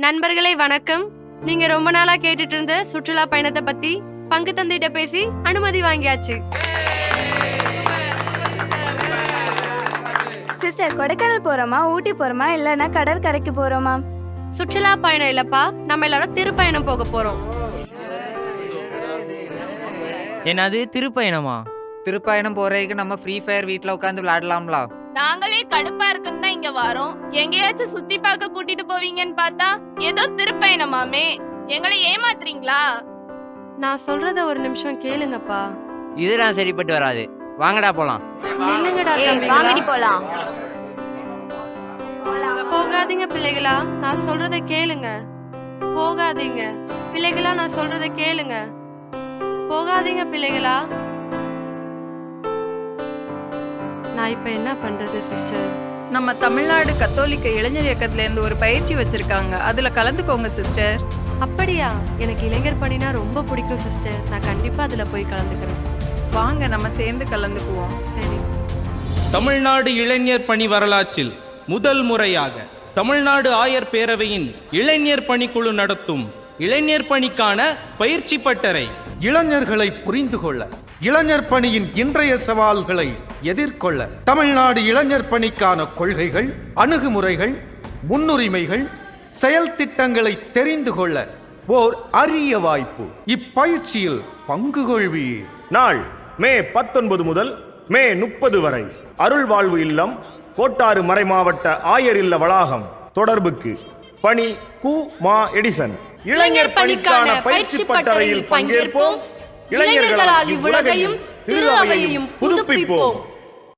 நண்பர்களே வணக்கம். நீங்க ரொம்ப நாளா கேட்டுட்டு இருந்த சுற்றுலா பயணத்தை பத்தி பங்கு தந்தையிட்ட பேசி அனுமதி வாங்கியாச்சு. சிஸ்டர் கொடைக்கானல் போறோமா? ஊட்டி போறோமா? இல்லைன்னா கடற்கரைக்கு போறோமா? சுற்றுலா பயணம் இல்லப்பா. நம்ம எல்லாரும் திருப்பயணம் போக போறோம். என்னது? திருப்பயணமா? திருப்பயணம் போறதுக்கு நம்ம ஃப்ரீ ஃபயர் வீட்ல உட்காந்து விளையாடலாம்ல? நாங்களே கடுப்பா இருக்குன்னு தான் இங்க வரோம். எங்கேயாச்சும் சுத்தி பார்க்க கூட்டிட்டு போவீங்கன்னு பார்த்தா ஏதோ திருப்பயணமாமே. எங்களை ஏமாத்துறீங்களா? நான் சொல்றத ஒரு நிமிஷம் கேளுங்கப்பா. இதெல்லாம் சரிப்பட்டு வராது. வாங்கடா போலாம். நில்லுங்கடா. போலாம். போகாதீங்க பிள்ளைகளா நான் சொல்றத கேளுங்க. போகாதீங்க. பிள்ளைகளா நான் சொல்றத கேளுங்க. போகாதீங்க பிள்ளைகளா. நான் இப்ப என்ன பண்றது சிஸ்டர் நம்ம தமிழ்நாடு கத்தோலிக்க இளைஞர் இயக்கத்துல இருந்து ஒரு பயிற்சி வச்சிருக்காங்க. அதுல கலந்துக்கோங்க சிஸ்டர் அப்படியா? எனக்கு இளைஞர் பணினா ரொம்ப பிடிக்கும் சிஸ்டர் நான் கண்டிப்பா அதுல போய் கலந்துக்கிறேன். வாங்க நம்ம சேர்ந்து கலந்துக்குவோம். சரி. தமிழ்நாடு இளைஞர் பணி வரலாற்றில் முதல் முறையாக தமிழ்நாடு ஆயர் பேரவையின் இளைஞர் பணிக்குழு நடத்தும் இளைஞர் பணிக்கான பயிற்சி பட்டறை. இளைஞர்களை புரிந்து கொள்ள இளைஞர் பணியின் இன்றைய சவால்களை எதிர்கொள்ள தமிழ்நாடு இளைஞர் பணிக்கான கொள்கைகள் அணுகுமுறைகள் முன்னுரிமைகள் செயல் திட்டங்களை தெரிந்து கொள்ள ஓர் அரிய வாய்ப்பு. இப்பயிற்சியில் பங்கு கொள்வீர். நாள் மே பத்தொன்பது முதல் மே முப்பது வரை. அருள் வாழ்வு இல்லம் கோட்டாறு மறைமாவட்ட ஆயர் இல்ல வளாகம். தொடர்புக்கு பணி கு மா எடிசன். இளைஞர் பணிக்கான பயிற்சி பட்டறையில் பங்கேற்போம். இளைஞர்களால் இவ்வுலகையும் திரு அவையையும் புதுப்பிப்போம்.